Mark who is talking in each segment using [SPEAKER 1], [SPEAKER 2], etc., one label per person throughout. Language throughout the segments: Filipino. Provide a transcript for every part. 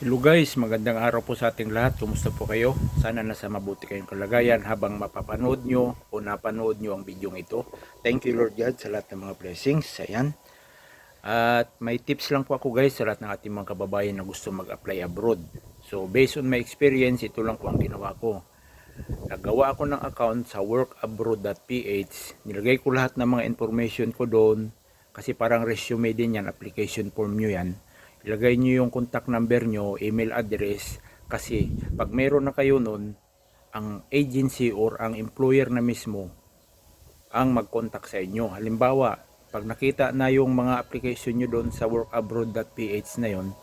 [SPEAKER 1] Hello guys, magandang araw po sa ating lahat. Kumusta po kayo? Sana nasa mabuti kayong kalagayan habang mapapanood nyo o napanood nyo ang video ito. Thank you Lord God sa lahat ng mga blessings. Ayan. At may tips lang po ako guys sa lahat ng ating mga kababayan na gusto mag-apply abroad. So based on my experience, ito lang po ang ginawa ko. Nagawa ako ng account sa workabroad.ph. Nilagay ko lahat ng mga information ko doon kasi parang resume din yan, application form nyo yan. Ilagay nyo yung contact number nyo, email address kasi pag meron na kayo nun, ang agency or ang employer na mismo ang mag-contact sa inyo. Halimbawa, pag nakita na yung mga application nyo doon sa workabroad.ph na yon,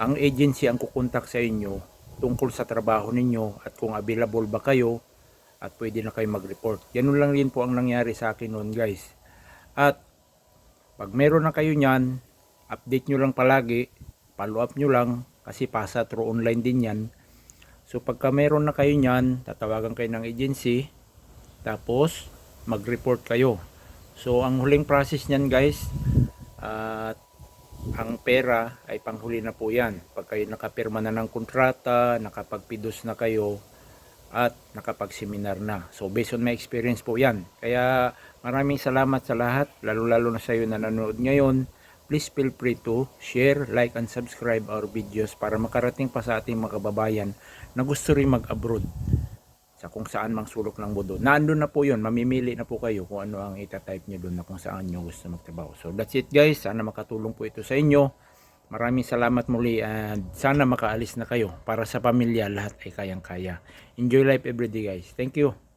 [SPEAKER 1] ang agency ang kukontak sa inyo tungkol sa trabaho ninyo at kung available ba kayo at pwede na kayo mag-report. Yan lang din po ang nangyari sa akin noon guys. At pag meron na kayo niyan, update nyo lang palagi, follow up nyo lang kasi pasa through online din yan. So pagka meron na kayo niyan, tatawagan kayo ng agency, tapos mag-report kayo. So ang huling process niyan guys, at ang pera ay panghuli na po yan. Pag kayo nakapirma na ng kontrata, nakapagpidos na kayo, at nakapag-seminar na. So based on my experience po yan. Kaya maraming salamat sa lahat, lalo-lalo na sa iyo na nanonood ngayon. Please feel free to share, like, and subscribe our videos para makarating pa sa ating mga kababayan na gusto rin mag-abroad sa kung saan mang sulok ng mundo. Nandun na po yun, mamimili na po kayo kung ano ang itatype nyo doon na kung saan nyo gusto magtrabaho. So that's it guys, sana makatulong po ito sa inyo. Maraming salamat muli and sana makaalis na kayo para sa pamilya lahat ay kayang-kaya. Enjoy life everyday guys. Thank you.